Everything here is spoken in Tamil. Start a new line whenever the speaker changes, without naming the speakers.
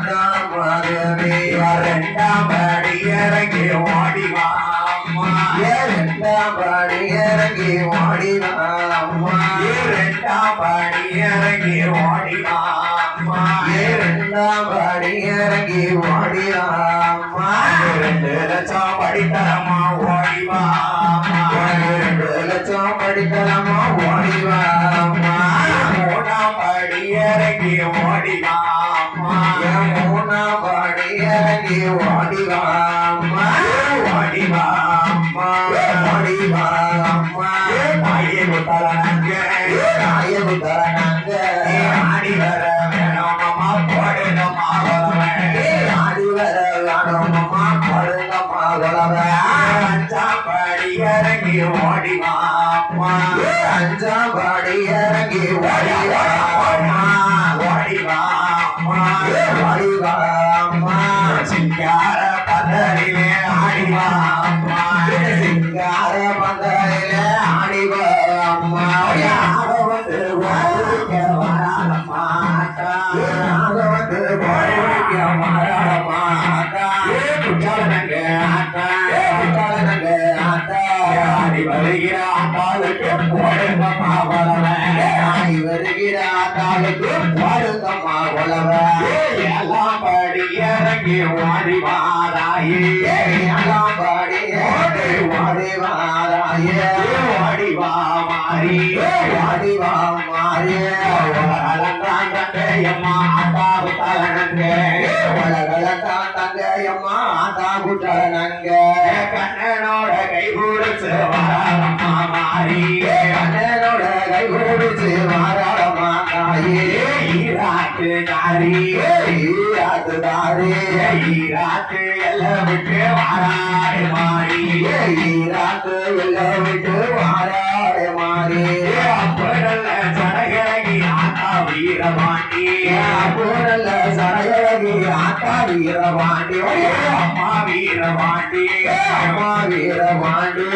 ஏழாங்கம்மா அந்தாம் மாதவி
படி இறங்கி ஓடிவாம்மா
இரண்டாம் பாடி இறங்கி ஓடிவா அம்மா
இரண்டாம் படி இறங்கி ஓடிவாம்மா
இரண்டாம் பாடி இறங்கி ஓடிவா
ரெண்டு லட்சம் படித்தரமா
ரெண்டு லட்சம் ஓடிவா
மூணாம் படி இறங்கி
என் மூணாம் பாடி இறங்கி ஓடிவா அம்மா ஓடிவா அம்மா
தாயே முத்தலனங்க
நாயகு தரணங்க
ஆடி வர வேணுமம்மா போடுங்கம்மா வரவன்
ஆடி வர
அஞ்சாம் படி இறங்கி
அஞ்சாம் இறங்கி ஓடிவா
சிங்கார பதறிலே ஆடிவாம்மா
சிங்கார பந்தலில ஆடிவா அம்மா.
யார வந்து ஓடிக்க வராதம்மா.
வந்து போடிக்க மாறாடமா
ஏ ஆட்டா
ஆட்டா
ஆடி வருகிற ஆட்டாளுக்கு
ஆடி வருகிற ஆட்டாளுக்கு
எல்லாம் படி இறங்கி ஓடி வாராயே
ஏழாம் பாடி. ஓடி வாராயே
ஓடி வா மாறி
ஓடி வா மாறிய
அலங்கான் தந்தையம்மா அப்பாவு தலனங்க
உலகளத்தான் தங்கையம்மா ஆத்தா குட்டாளனங்க
கண்ணனோட கை கொடுத்து மாறி. ஈராட்டு நாரி ஈராட்டு எல்லாம் விட்டு வாராடு மாறி.
ஈராத்து எல்லாம் விட்டு மாறாடே மாறி.
அப்படல்ல சடகி ஆத்தா வீரபாண்டி
பூரல்ல வீரபாண்டி
அம்மா வீரபாண்டி
அம்மா வீரபாண்டி